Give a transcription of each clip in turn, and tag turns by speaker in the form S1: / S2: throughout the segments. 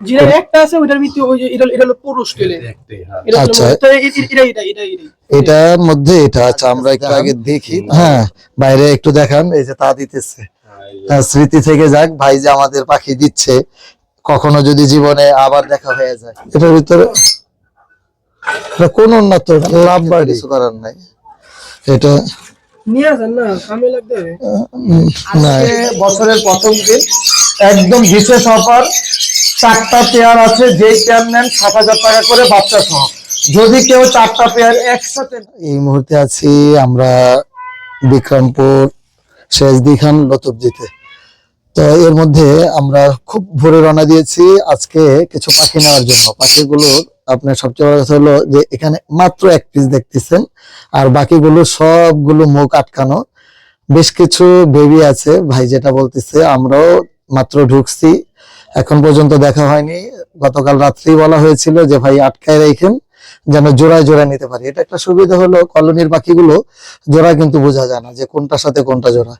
S1: যেটা একটা আছে ওইটার ভিতরে ওই এটা এটা হলো পুরুষ কেলে। এটা হলো
S2: আচ্ছা।
S1: এটা এটা এটা এটা এটা
S2: এটার মধ্যে এটা আচ্ছা আমরা একটু আগে দেখি। হ্যাঁ বাইরে একটু দেখান এই যে তা দিতেছে। হ্যাঁ, স্মৃতি থেকে যাক ভাই যে আমাদের পাখি দিচ্ছে কখনো যদি জীবনে আবার দেখা হয়ে যায়। এটার ভিতরে কোন উন্নত লাভ বাড়ি। কিছু করার নাই। এটা
S1: নিয়ে আসেন না কামে লাগতে
S2: না
S3: বছরের প্রথম দিন একদম বিশেষ অফার। চারটা পেয়ার আছে, যেই পেয়ার নেন সাত হাজার টাকা করে বাচ্চা সহ। যদি কেউ চারটা পেয়ার একসাথে
S2: এই মুহূর্তে আছি আমরা বিক্রমপুর শেষদি খান লতুবজিতে। তো এর মধ্যে আমরা খুব ভোরে রওনা দিয়েছি। আজকে কিছু পাখি নেওয়ার জন্য। পাখিগুলো আপনার সবচেয়ে বড় কথা হলো যে এখানে মাত্র এক পিস দেখতেছেন, আর বাকিগুলো সবগুলো মুখ আটকানো। বেশ কিছু বেবি আছে, ভাই যেটা বলতেছে, আমরাও মাত্র ঢুকছি। এখন পর্যন্ত দেখা হয়নি। গতকাল রাত্রেই বলা হয়েছিল যে ভাই আটকায় রাখেন, যেন জোড়ায় জোড়ায় নিতে পারি। এটা একটা সুবিধা হলো, কলোনির পাখিগুলো জোড়া কিন্তু বোঝা যায় না যে কোনটার সাথে কোনটা জোড়া।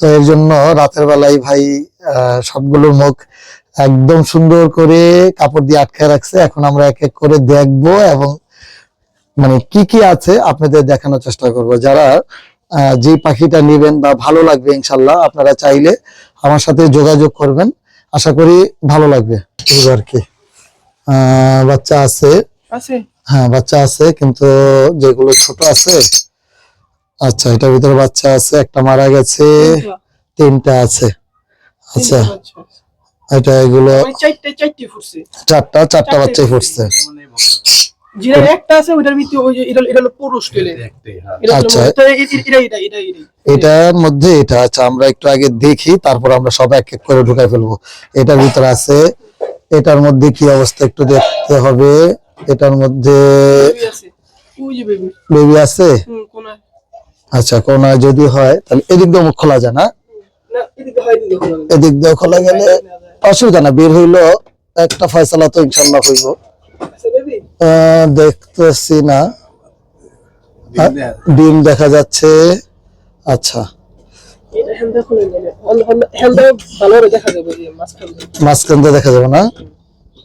S2: তো এর জন্য রাতের বেলায় ভাই সবগুলোর মুখ একদম সুন্দর করে কাপড় দিয়ে আটকায় রাখছে। এখন আমরা এক এক করে দেখব এবং মানে কি কি আছে আপনাদের দেখানোর চেষ্টা করব। যারা যে পাখিটা নেবেন বা ভালো লাগবে ইনশাল্লাহ, আপনারা চাইলে আমার সাথে যোগাযোগ করবেন। আশা করি ভালো লাগবে। আর কি। বাচ্চা আছে। হ্যাঁ বাচ্চা আছে কিন্তু যেগুলো ছোট আছে আচ্ছা এটার ভিতরে বাচ্চা আছে একটা মারা গেছে তিনটা। আছে। আচ্ছা এটা এগুলো
S1: চারটা চারটা
S2: বাচ্চাই ফুটছে।
S1: যেটা একটা আছে ওইটার ভিতরে ওই যে এটা এটা হলো পুরুষ কেলে
S2: আচ্ছা।
S1: এটা এটা এটা এটা এটা।
S2: এটার মধ্যে এটা আচ্ছা আমরা একটু আগে দেখি তারপর আমরা সব এক এক করে ঢুকাই ফেলব। এটার ভিতরে আছে এটার মধ্যে কি অবস্থা একটু দেখতে হবে। এটার মধ্যে
S1: বেবি আছে। কোনায়।
S2: আচ্ছা কোনা যদি হয় তাহলে এদিক দিয়ে মুখ খোলা যায় না?
S1: এদিকে
S2: দিয়ে খোলা গেলে অসুবিধা না বের হইল একটা ফয়সালা তো ইনশাল্লাহ হইব। আহ, দেখতেছি না। ডিম দেখা যাচ্ছে। আচ্ছা।
S1: মাঝখান দিয়ে।
S2: দেখা যাবে না?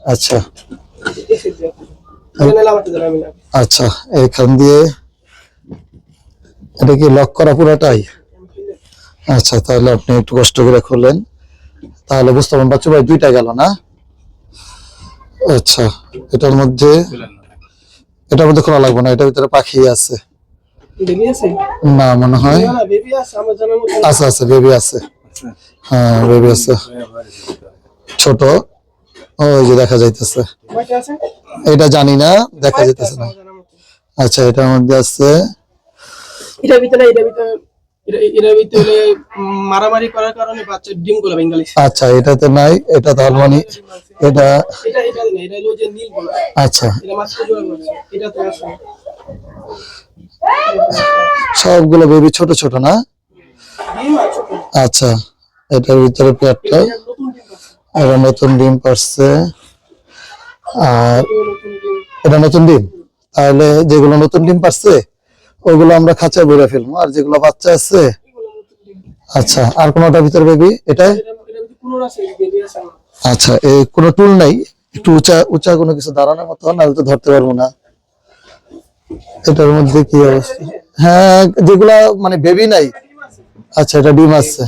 S2: আচ্ছা। আচ্ছা এখান দিয়ে। এটা কি লক করা পুরোটাই? আচ্ছা তাহলে আপনি একটু কষ্ট করে খুলেন তাহলে বুঝতে পারবেন বাচ্চা ভাই দুইটা গেল না? আচ্ছা এটার মধ্যে এটার মধ্যে খোলা লাগবে না এটার ভিতরে পাখি আছে। না মনে হয়
S1: না না বেবি আছে
S2: হ্যাঁ বেবি আছে। ছোট। ওই যে দেখা যাইতেছে। এটা জানি না দেখা যাইতেছে না। আচ্ছা এটার মধ্যে আছে
S1: এটার ভিতরে এটা ভিতরে মারামারি করার কারণে বাচ্চার ডিমগুলো ভেঙে গেছে।
S2: আচ্ছা এটাতে নাই এটা তাহলে মানে এটা
S1: এটা এটা না এটা হলো যে নীল বলা
S2: আচ্ছা।
S1: এটা তো আছে
S2: সবগুলো বেবি ছোট ছোট না? আচ্ছা এটার ভিতরে পেটটা।
S1: এটা নতুন ডিম
S2: পারছে। আর এটা নতুন ডিম? তাহলে যেগুলো নতুন ডিম পারছে ওগুলো আমরা খাঁচায় ভরে ফেলব। আর যেগুলো বাচ্চা আছে আচ্ছা আর কোনোটার ভিতর বেবি এটা আচ্ছা এই কোনো টুল নাই। একটু উঁচা উঁচা কোনো কিছু দাঁড়ানোর মতো, নাহলে তো ধরতে পারব না। এটার মধ্যে কি অবস্থা? হ্যাঁ যেগুলা মানে বেবি নাই। আচ্ছা এটা ডিম আছে।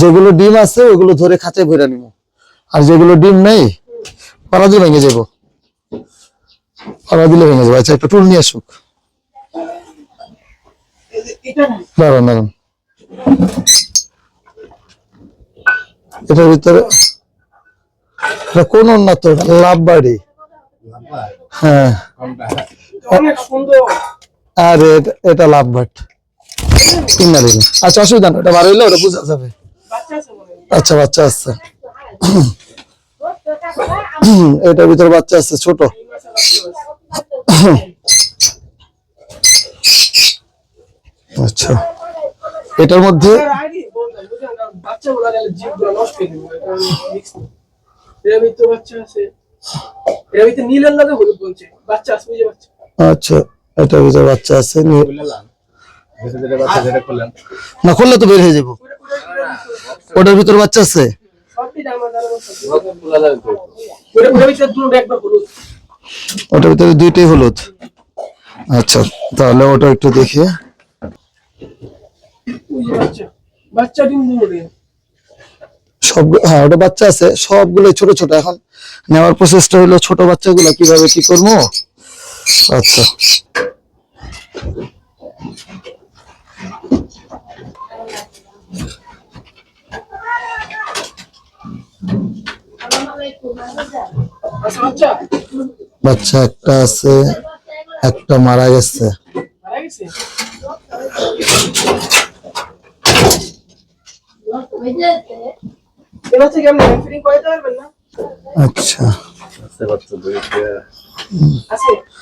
S2: যেগুলো ডিম আছে, ওগুলো ধরে খাঁচায় ভরে নিব। আর যেগুলো ডিম নেই পাড়া দিয়ে ভেঙে যাব। পাড়া দিলে ভেঙে যাব। আচ্ছা একটা টুল নিয়ে আসুক।
S1: না
S2: দাঁড়ান দাঁড়ান। এটার ভিতরে এটা কোন উন্নত লাভ বাড়ি। হ্যাঁ। আর এটা- এটা লাভ বাট আচ্ছা অসুবিধা না বার হইলে ওটা বোঝা যাবে। আচ্ছা বাচ্চা আছে। এটার ভিতরে বাচ্চা আছে ছোট।
S1: আছে বুঝে বাচ্চা
S2: আচ্ছা এটার ভিতরে বাচ্চা আছে নি- তো হয়ে যাব। ওটার ভিতরে বাচ্চা আছে? ওটার ভিতরে দুইটাই হলুদ। আচ্ছা তাহলে ওটা একটু দেখি।
S1: ওই যে বাচ্চা বাচ্চা ডিম
S2: সব হ্যাঁ ওটা বাচ্চা আছে সবগুলো ছোট ছোট। এখন নেওয়ার প্রসেসটা হলো ছোট বাচ্চাগুলো কীভাবে কি করব? আচ্ছা।
S1: আচ্ছা বাচ্চা
S2: একটা আছে একটা মারা গেছে।
S1: মারা গেছে এ বাচ্চা ফিটিং করে পারবেন না?
S2: আচ্ছা।
S1: আছে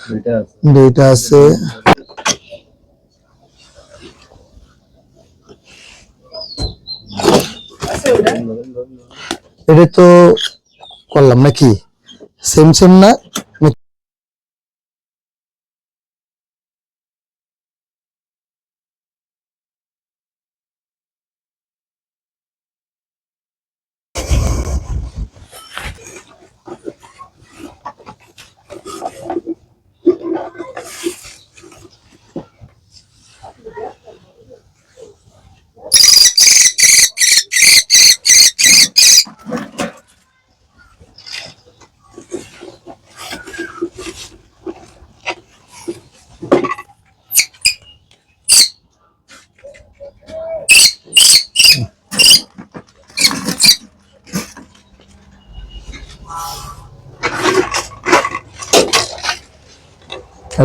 S2: দুইটা। আছে?
S1: আছে।
S2: এটা তো করলাম নাকি? সেম সেম না?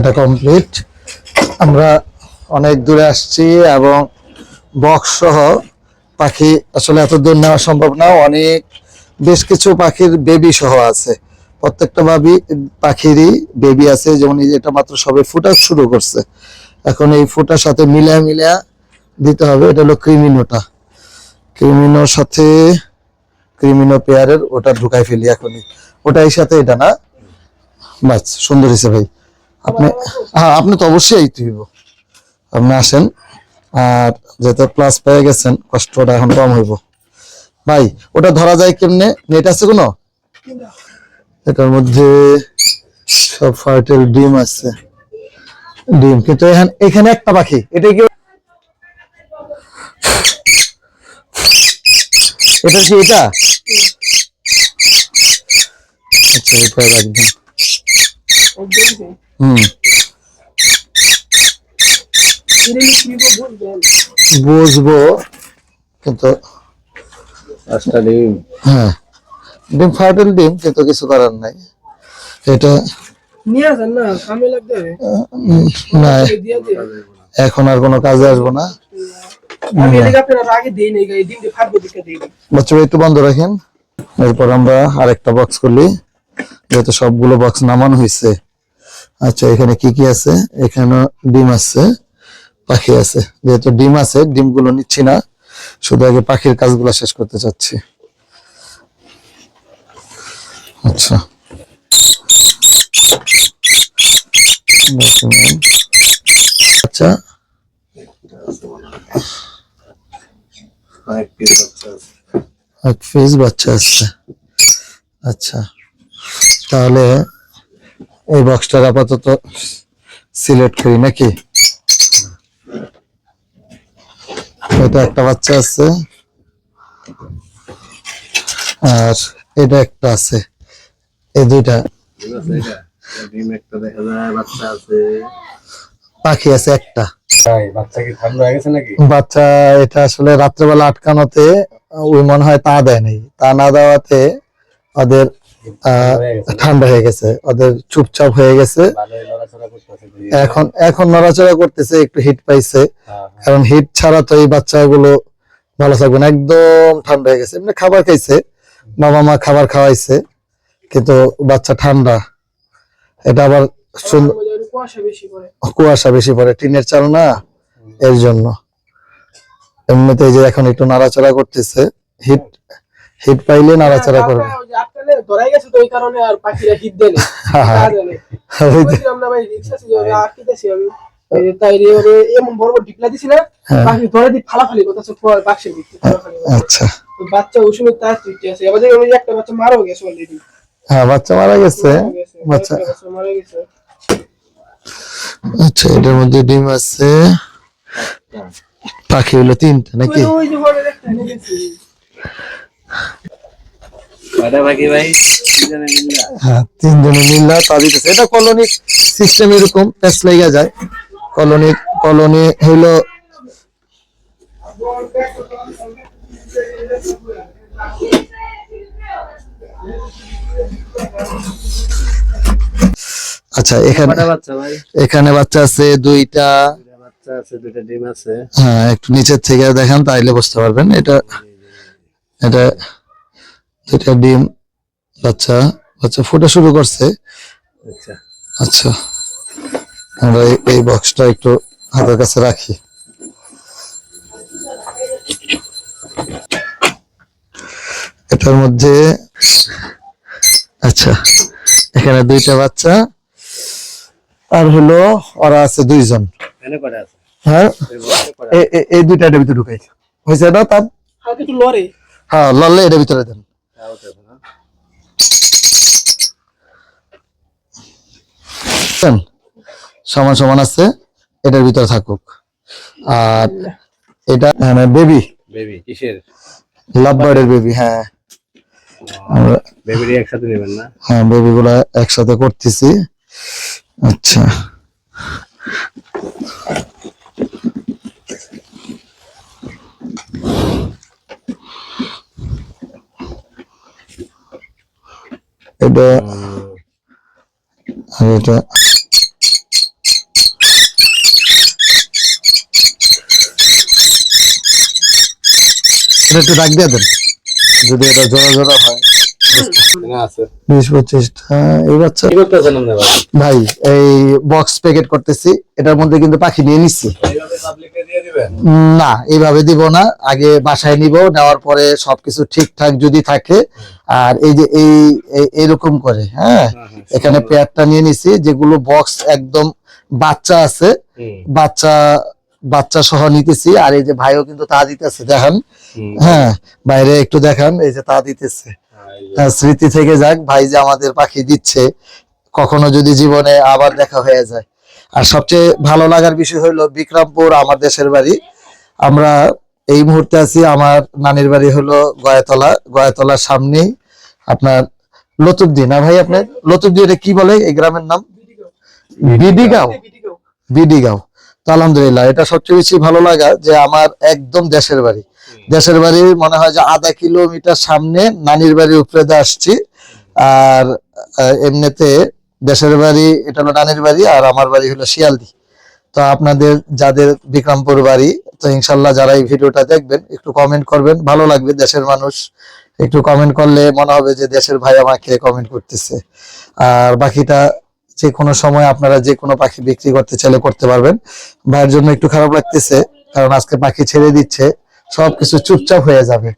S2: এটা কমপ্লিট আমরা অনেক দূরে আসছি এবং বক্স সহ পাখি আসলে এত দূর নেওয়া সম্ভব না। অনেক, বেশ কিছু পাখির বেবি সহ আছে। প্রত্যেকটা ভাবি, পাখিরই বেবি আছে। যেমন এটা মাত্র সবে ফুটা শুরু করছে। এখন এই ফুটার সাথে মিলিয়া মিলিয়া দিতে হবে। এটা হলো ক্রিমিনোটা। ক্রিমিনোর সাথে, ক্রিমিনো পেয়ারের ওটা ঢুকাই ফেলি এখনই। ওটা এই সাথে এটা না? বাস, সুন্দর হিসেবে ভাই। আপনি হ্যাঁ আপনি তো অবশ্যই আইতে হইব আপনি আসেন। আর যেহেতু ক্লাস পেয়ে গেছেন কষ্টটা এখন কম হইব। ভাই ওটা ধরা যায় কেমনে? নেট আছে কোনো? এটার মধ্যে সব ফার্টেল ডিম আছে। ডিম কিন্তু এখানে এখানে একটা পাখি। এটা কি এটা কি এটা? আচ্ছা এটা একদম হুম বুঝব কিন্তু
S4: পাঁচটা ডিম
S2: হ্যাঁ ডিম ফার্টেল ডিম কিন্তু কিছু করার নাই এটা
S1: না
S2: এখন আর কোনো কাজে আসব না
S1: আমি এদিকে আপনারা আগে দেই নাই এই ডিমটা ফাটবো দিকে দেই নাই।
S2: বাচ্চা একটু বন্ধ রাখেন এরপর আমরা আরেকটা বক্স করলি যেহেতু সবগুলো বক্স নামানো হয়েছে আচ্ছা এখানে কি কি আছে? এখানে ডিম আছে পাখি আছে। যেহেতু ডিম আছে ডিমগুলো নিচ্ছি না। শুধু আগে পাখির কাজগুলো শেষ করতে চাচ্ছি। আচ্ছা। আচ্ছা। এক পিস বাচ্চা আছে। আচ্ছা। তাহলে এই বক্সটা আপাতত সিলেক্ট করি নাকি? এটা একটা বাচ্চা আছে। আর এটা একটা আছে। এই দুইটা।
S4: ডিম আছে এটা ডিম একটা। দেখা যায় বাচ্চা আছে
S2: পাখি আছে একটা
S4: বাচ্চা
S2: এটা আসলে রাত্রেবেলা আটকানোতে ওই মনে হয় তা দেয় নাই। তা না দেওয়াতে ওদের ঠান্ডা হয়ে গেছে ওদের চুপচাপ হয়ে গেছে।
S4: ভালোই লড়াচড়া করতেছে
S2: এখন এখন নড়াচড়া করতেছে একটু হিট পাইছে।
S4: হ্যাঁ,
S2: কারণ হিট ছাড়া তো এই বাচ্চাগুলো ভালো থাকবে না। একদম ঠান্ডা হয়ে গেছে। এমনি খাবার খাইছে। বাবা মা খাবার খাওয়াইছে কিন্তু বাচ্চা ঠান্ডা। এটা আবার
S1: কুয়াশা বেশি পড়ে।
S2: কুয়াশা বেশি পড়ে। টিনের চাল না? এর জন্য। এমনিতে এই যে এখন একটু নাড়াচাড়া করতেছে হিট হিট পাইলে নাড়াচাড়া করবে হ্যাঁ।
S1: করতেছে।
S2: আচ্ছা।
S1: বাচ্চা ওই তার তৃপ্তি আছে। এবার দেখলাম একটা বাচ্চা মারাও গেছে অলরেডি
S2: হ্যাঁ বাচ্চা মারা গেছে। বাচ্চা
S1: মারা গেছে।
S4: আচ্ছা এটার মধ্যে ডিম আছে। পাখি হলো তিনটা নাকি?
S1: ওই- ওই যে একটা
S2: হ্যাঁ তিনজনে মিল্লা তা দিতেছে। এটা কলোনি সিস্টেম এরকম প্যাচ লেগে যায়। কলোনি কলোনি হইল আচ্ছা এখানে
S5: বাচ্চা
S2: এখানে বাচ্চা আছে দুইটা।
S5: দুইটা বাচ্চা আছে দুইটা ডিম আছে।
S2: হ্যাঁ একটু নিচের থেকে দেখান তাইলে বুঝতে পারবেন। এটা এটা দুইটা ডিম বাচ্চা বাচ্চা ফোটা শুরু করছে।
S5: আচ্ছা।
S2: আচ্ছা। আমরা এই- বক্সটা একটু হাতের কাছে রাখি। এটার মধ্যে আচ্ছা এখানে দুইটা বাচ্চা। আর হলো ওরা আছে দুইজন।
S5: আছে?
S2: হ্যাঁ?
S5: এই
S2: এ- এ- এই দুইটা ভিতরে ঢুকাই। হয়েছে না তার
S1: লড়ে।
S2: হ্যাঁ লড়লে এটার ভিতরে দেন? সমান সমান আছে এটার ভিতরে থাকুক। আর এটা হ্যাঁ বেবি
S5: বেবি কিসের?
S2: লাভ বার্ডের বেবি হ্যাঁ
S5: বেবিটি একসাথে নেবেন না?
S2: হ্যাঁ বেবি গুলা একসাথে করতেছি। আচ্ছা। এটা আর এটা এটা একটু ডাক দিয়ে দেন যদি এটা জোড়া জোড়া হয়। বিশ পঁচিশটা। এই বাচ্চা
S5: কি করতেছেন আপনি ভাই?
S2: এই বক্স প্যাকেট করতেছি। এটার মধ্যে কিন্তু পাখি নিয়ে নিচ্ছি না এইভাবে দিব না। আগে বাসায় নিব নেওয়ার পরে সবকিছু ঠিকঠাক যদি থাকে আর এই যে এই এরকম করে হ্যাঁ? এখানে পেয়ারটা নিয়ে নিছি যেগুলো বক্স একদম বাচ্চা আছে বাচ্চা বাচ্চা সহ নিতেছি। আর এই যে ভাইও কিন্তু তা দিতেছে দেখান। হ্যাঁ বাইরে একটু দেখান এই যে তা দিতেছে।
S5: হ্যাঁ,
S2: স্মৃতি থেকে যাক, ভাই যে আমাদের পাখি দিচ্ছে, কখনো যদি জীবনে আবার দেখা হয়ে যায়। আর সবচেয়ে ভালো লাগার বিষয় হলো বিক্রমপুর, আমার দেশের বাড়ি। আমরা এই মুহূর্তে আছি, আমার নানির বাড়ি হলো গয়াতলা, গয়াতলার সামনেই। আপনার লতুবদি, না ভাই আপনার? লতুবদি এটা কি বলে এই গ্রামের নাম? বিডিগাঁও। বিডিগাঁও। তো আলহামদুলিল্লাহ, এটা সবচেয়ে বেশি ভালো লাগা যে আমার একদম দেশের বাড়ি। দেশের বাড়ি মনে হয় যে আধা কিলোমিটার সামনে নানির বাড়ির উপরে আসছি। আর এমনিতে দেশের বাড়ি, এটা হলো নানির বাড়ি আর আমার বাড়ি হলো শিয়ালদি। তো আপনাদের, যাদের বিক্রমপুর বাড়ি, তো ইনশাল্লাহ যারা এই ভিডিওটা দেখবেন, একটু কমেন্ট করবেন। ভালো লাগবে দেশের মানুষ। একটু কমেন্ট করলে মনে হবে যে দেশের ভাই আমাকে কমেন্ট করতেছে। আর বাকিটা যে কোনো সময় আপনারা যে কোনো পাখি বিক্রি করতে চাইলে করতে পারবেন। ভাইয়ের জন্য একটু খারাপ লাগতেছে, কারণ আজকে পাখি ছেড়ে দিচ্ছে। সবকিছু চুপচাপ হয়ে যাবে।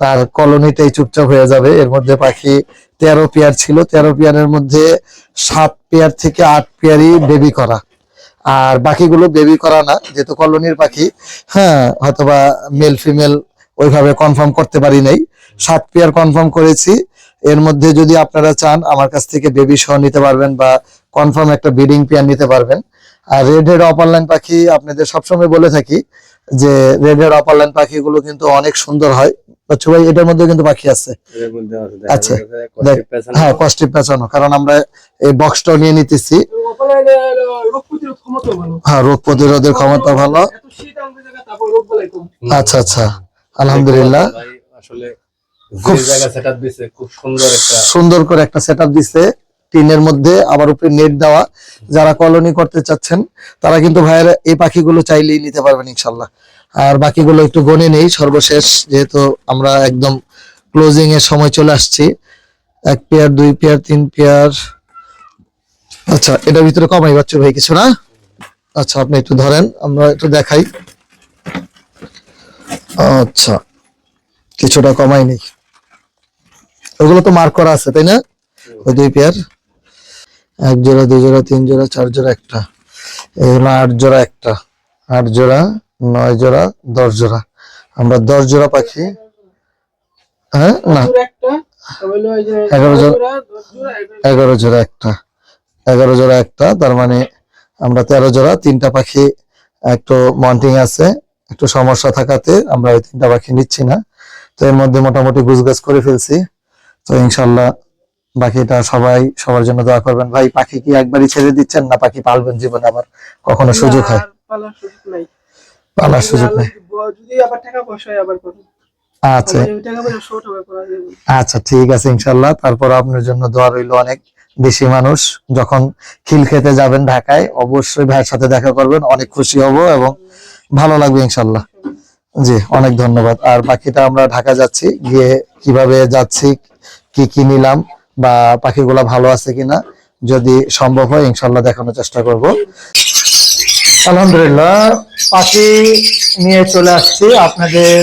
S2: তার কলোনিটাই চুপচাপ হয়ে যাবে। এর মধ্যে পাখি তেরো পেয়ার ছিল। তেরো পেয়ারের মধ্যে সাত পেয়ার থেকে আট পেয়ারই বেবি করা। আর বাকিগুলো বেবি করা না, যেহেতু কলোনির পাখি হ্যাঁ হয়তোবা মেল ফিমেল ওইভাবে কনফার্ম করতে পারি নাই। সাত পেয়ার কনফার্ম করেছি। এর মধ্যে যদি আপনারা চান, আমার কাছ থেকে বেবি সহ নিতে পারবেন বা কনফার্ম একটা ব্রিডিং পেয়ার নিতে পারবেন। আর রেড হেড অপারলাইন পাখি আপনাদের সবসময় বলে থাকি যে রেড হেড অপারলাইন পাখিগুলো কিন্তু অনেক সুন্দর হয়। বাচ্চু ভাই এটার মধ্যে কিন্তু পাখি আছে। আচ্ছা,
S5: যাচ্ছে পেছনে।
S2: হ্যাঁ পেঁচানো কারণ আমরা এই বক্সটাও নিয়ে নিতেছি। হ্যাঁ রোগ প্রতিরোধের ক্ষমতা ভালো। আচ্ছা আচ্ছা আলহামদুলিল্লাহ।
S5: আসলে
S2: খুব
S5: সুন্দর
S2: করে একটা সেট আপ দিছে। টিনের মধ্যে, আবার উপরে নেট দেওয়া, যারা কলোনি করতে চাচ্ছেন, তারা কিন্তু ভাইয়ের এই পাখিগুলো চাইলেই নিতে পারবেন ইনশাল্লাহ। আর বাকিগুলো একটু গনে নেই, সর্বশেষ যেহেতু আমরা একদম ক্লোজিং এর সময় চলে আসছি, এক পেয়ার, দুই পেয়ার, তিন পেয়ার আচ্ছা এটার ভিতরে কমাই বাচ্চু ভাই কিছু না? আচ্ছা আপনি একটু ধরেন, আমরা একটু দেখাই। আচ্ছা কিছুটা কমাই নেই। ওগুলো তো মার্ক করা আছে, তাই না? ওই দুই পেয়ার। এক জোড়া দুই জোড়া তিন জোড়া চার জোড়া একটা। এই হলো আট জোড়া একটা। আট জোড়া নয় জোড়া দশ জোড়া। আমরা দশ জোড়া পাখি। হ্যাঁ না। এগারো জোড়া।
S1: এগারো
S2: জোড়া। একটা। এগারো জোড়া একটা। তার মানে আমরা তেরো জোড়া তিনটা পাখি। একটু মন্টিং আছে একটু সমস্যা থাকাতে আমরা ওই তিনটা পাখি নিচ্ছি না। তো এর মধ্যে মোটামুটি গুজগাছ করে ফেলছি। তো ইনশাল্লাহ বাকিটা সবাই সবার জন্য দোয়া করবেন। ভাই পাখি কি একবারই ছেড়ে দিচ্ছেন না পাখি পালবেন জীবনে আবার? কখনো সুযোগ হয়?
S1: পালার সুযোগ নাই।
S2: পালার সুযোগ নেই।
S1: যদি আবার টাকা পয়সা হয় আবার করুন
S2: আচ্ছা। আচ্ছা ঠিক আছে ইনশাল্লাহ। তারপর আপনার জন্য দোয়া রইল অনেক বেশি মানুষ। যখন খিল খেতে যাবেন ঢাকায় অবশ্যই ভাইয়ের সাথে দেখা করবেন। অনেক খুশি হব এবং ভালো লাগবে ইনশাল্লাহ। জি অনেক ধন্যবাদ। আর বাকিটা আমরা ঢাকা যাচ্ছি। গিয়ে কীভাবে যাচ্ছি কি কি নিলাম বা পাখিগুলা ভালো আছে কিনা যদি সম্ভব হয় ইনশাল্লাহ দেখানোর চেষ্টা করব। আলহামদুলিল্লাহ, পাখি নিয়ে চলে আসছি। আপনাদের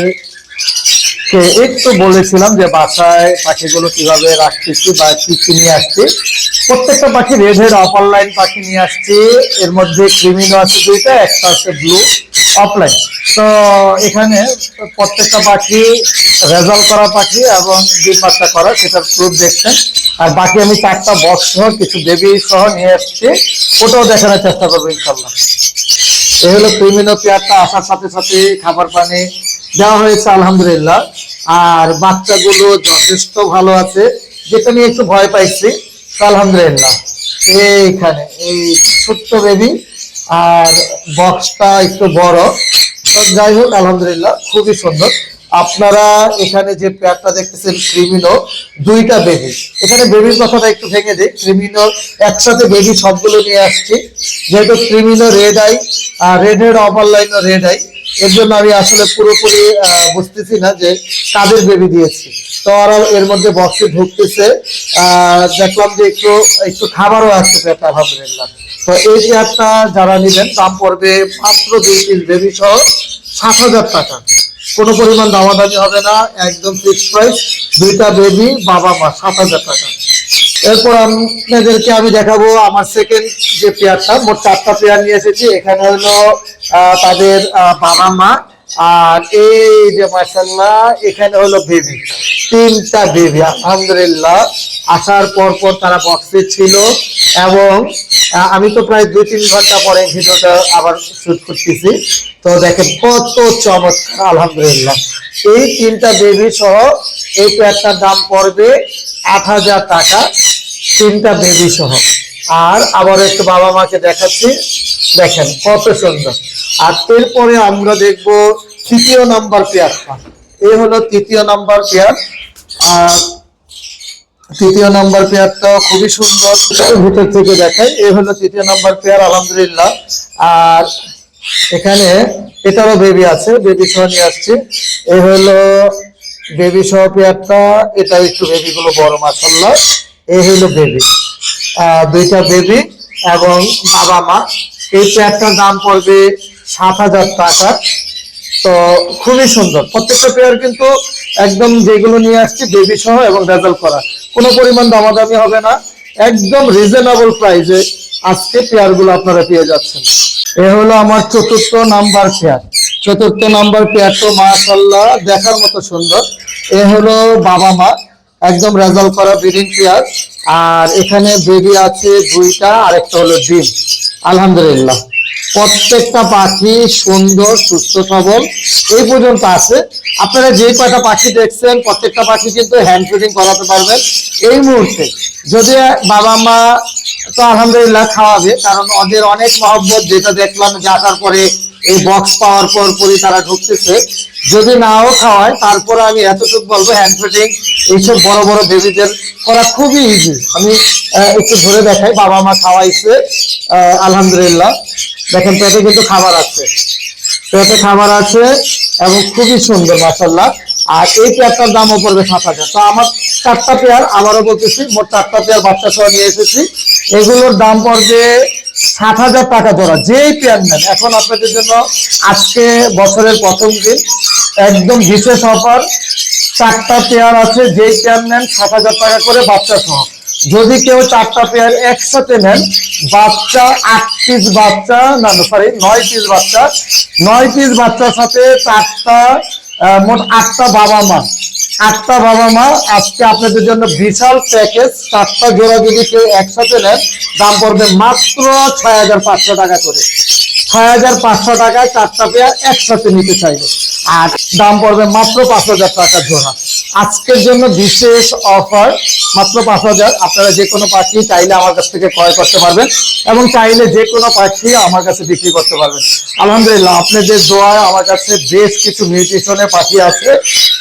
S2: কে একটু বলেছিলাম যে বাসায় পাখিগুলো কীভাবে রাখতেছি বা কি কি নিয়ে আসছি। প্রত্যেকটা পাখি রেড হেড অফলাইন পাখি নিয়ে আসছি। এর মধ্যে ক্রিমিনো আছে দুইটা, একটা আছে ব্লু অফলাইন তো এখানে প্রত্যেকটা পাখি রেজাল্ট করা পাখি এবং দুই পাঁচটা করা সেটার প্রুফ দেখছেন। আর বাকি আমি চারটা বক্স সহ কিছু বেবি সহ নিয়ে আসছি ওটাও দেখানোর চেষ্টা করব ইনশাল্লাহ এই হলো ক্রিমিনো পেয়ারটা, আসার সাথে সাথে খাবার পানি দেওয়া হয়েছে, আলহামদুলিল্লাহ। আর বাচ্চাগুলো যথেষ্ট ভালো আছে। যেটা নিয়ে একটু ভয় পাইছি আলহামদুলিল্লাহ। এইখানে, এই ছোট্ট বেবি আর বক্সটা একটু বড়। তো যাই হোক, আলহামদুলিল্লাহ, খুবই সুন্দর। আপনারা এখানে যে পেয়ারটা দেখতেছেন, ক্রিমিনো, দুইটা বেবি এখানে বেবির কথাটা একটু ভেঙে দিই। ক্রিমিনো, একসাথে বেবি সবগুলো নিয়ে আসছি। যেহেতু ক্রিমিনো রেড আই আর রেডের অপার লাইনও রেড আই এর জন্য আমি আসলে পুরোপুরি বুঝতেছি না যে কাদের বেবি দিয়েছি। তো ওরা এর মধ্যে বক্সে ঢুকতেছে। দেখলাম যে একটু একটু খাবারও আসছে পেয়ারটা আলহামদুলিল্লাহ। তো এই পেয়ারটা যারা নিবেন, দাম পড়বে মাত্র দুই পিস বেবি সহ সাত হাজার টাকা। কোনো পরিমাণ দামাদামি হবে না, একদম ফিক্স প্রাইস দুইটা বেবি বাবা, মা, সাত হাজার টাকা। এরপর আপনাদেরকে আমি দেখাবো আমার সেকেন্ড যে পেয়ারটা মোট চারটা পেয়ার নিয়ে এসেছি। এখানে হলো তাদের বাবা, মা, আর এই যে মাসাল্লাহ এখানে হলো বেবি তিনটা বেবি আলহামদুলিল্লাহ। আসার পর পর তারা বক্সে ছিল এবং আমি তো প্রায় দুই, তিন ঘণ্টা পরে ভিডিওটা আবার শুট করতেছি। তো দেখেন কত চমৎকার, আলহামদুলিল্লাহ। এই তিনটা বেবি সহ এই পেয়ারটার দাম পড়বে আট হাজার টাকা, তিনটা বেবি সহ। আর আবার একটু বাবা মাকে দেখাচ্ছি। দেখেন কত সুন্দর। আর এরপরে আমরা দেখব তৃতীয় নাম্বার পেয়ারটা এই হলো তৃতীয় নাম্বার পেয়ার আর তৃতীয় নাম্বার পেয়ারটা খুবই সুন্দর। ভিতর থেকে দেখাই এই হলো তৃতীয় নাম্বার পেয়ার আলহামদুলিল্লাহ। আর এখানে এটারও বেবি আছে বেবি সহ নিয়ে আসছি। এই হলো বেবি সহ পেয়ারটা এটা একটু বেবি গুলো বড় মাসাল্লাহ এই হলো বেবি দুইটা বেবি এবং বাবা মা। এই পেয়ারটার দাম পড়বে সাত হাজার টাকা। তো খুবই সুন্দর। প্রত্যেকটা পেয়ার কিন্তু একদম যেগুলো নিয়ে আসছি বেবি সহ এবং রেজাল্ট করা। কোনো পরিমাণ দামাদামি হবে না। একদম রিজনেবল প্রাইসে আজকে পেয়ারগুলো আপনারা পেয়ে যাচ্ছেন। এ হলো আমার চতুর্থ নাম্বার পেয়ার চতুর্থ নাম্বার পেয়ার তো মাশাল্লাহ দেখার মতো সুন্দর। এ হলো বাবা মা, একদম রেজাল্ট করা ব্রিডিং পেয়ার আর এখানে বেবি আছে দুইটা আর একটা হলো ডিম। আলহামদুলিল্লাহ। প্রত্যেকটা পাখি সুন্দর, সুস্থ, সবল। এই পর্যন্ত আছে। আপনারা যে কয়টা পাখি দেখছেন, প্রত্যেকটা পাখি কিন্তু হ্যান্ড ফিডিং করাতে পারবেন। এই মুহূর্তে যদি বাবা মা তো আলহামদুলিল্লাহ খাওয়াবে, কারণ ওদের অনেক মহব্বত, যেটা দেখলাম যে আসার পরে এই বক্স পাওয়ার পর পরই তারা ঢুকতেছে। যদি নাও খাওয়ায়, তারপরে আমি এতটুকু বলব হ্যান্ড ফিডিং এইসব বড় বড় বেবিদের করা খুবই ইজি আমি একটু ধরে দেখাই, বাবা মা খাওয়াইছে আলহামদুলিল্লাহ। দেখেন, পেটে কিন্তু খাবার আছে। পেটে খাবার আছে এবং খুবই সুন্দর মাসাল্লাহ আর এই পেয়ারটার দামও পড়বে সাত হাজার। তো আমার চারটা পেয়ার, আবারও বলতেছি, মোট চারটা পেয়ার বাচ্চা সহ নিয়ে এসেছি। এগুলোর দাম পড়বে সাত হাজার টাকা জোড়া, যেই পেয়ার নেন। এখন আপনাদের জন্য আজকে বছরের প্রথম দিন, একদম বিশেষ অফার চারটা পেয়ার আছে, যেই পেয়ার নেন, সাত হাজার টাকা করে বাচ্চা সহ। যদি কেউ চারটা পেয়ার একসাথে নেন, বাচ্চা আট পিস বাচ্চা, না সরি নয় পিস বাচ্চা, নয় পিস বাচ্চার সাথে চারটা মোট আটটা বাবা মা আটটা বাবা মা, আজকে আপনাদের জন্য বিশাল প্যাকেজ চারটা জোড়া যদি কেউ একসাথে নেন, দাম পড়বে মাত্র ছয় হাজার পাঁচশো টাকা করে। ছয় হাজার পাঁচশো টাকায় চারটা পেয়ার একসাথে নিতে চাইবে আর দাম পড়বে মাত্র পাঁচ হাজার টাকা জোড়া। আজকের জন্য বিশেষ অফার মাত্র পাঁচ হাজার। আপনারা যে কোনো পাখি চাইলে আমার কাছ থেকে ক্রয় করতে পারবেন এবং চাইলে যে কোনো পাখি আমার কাছে বিক্রি করতে পারবেন। আলহামদুলিল্লাহ, আপনাদের দোয়ায় আমার কাছে বেশ কিছু মিউটেশনের পাখি আছে,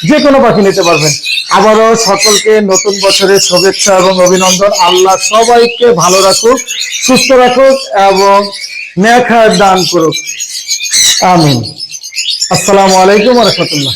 S2: যে কোনো পাখি নিতে পারবেন। আবারও সকলকে নতুন বছরের শুভেচ্ছা এবং অভিনন্দন। আল্লাহ সবাইকে ভালো রাখুক, সুস্থ রাখুক এবং নেখায় দান করুক। আমিন। আসসালামু আলাইকুম রহমতুল্লাহ।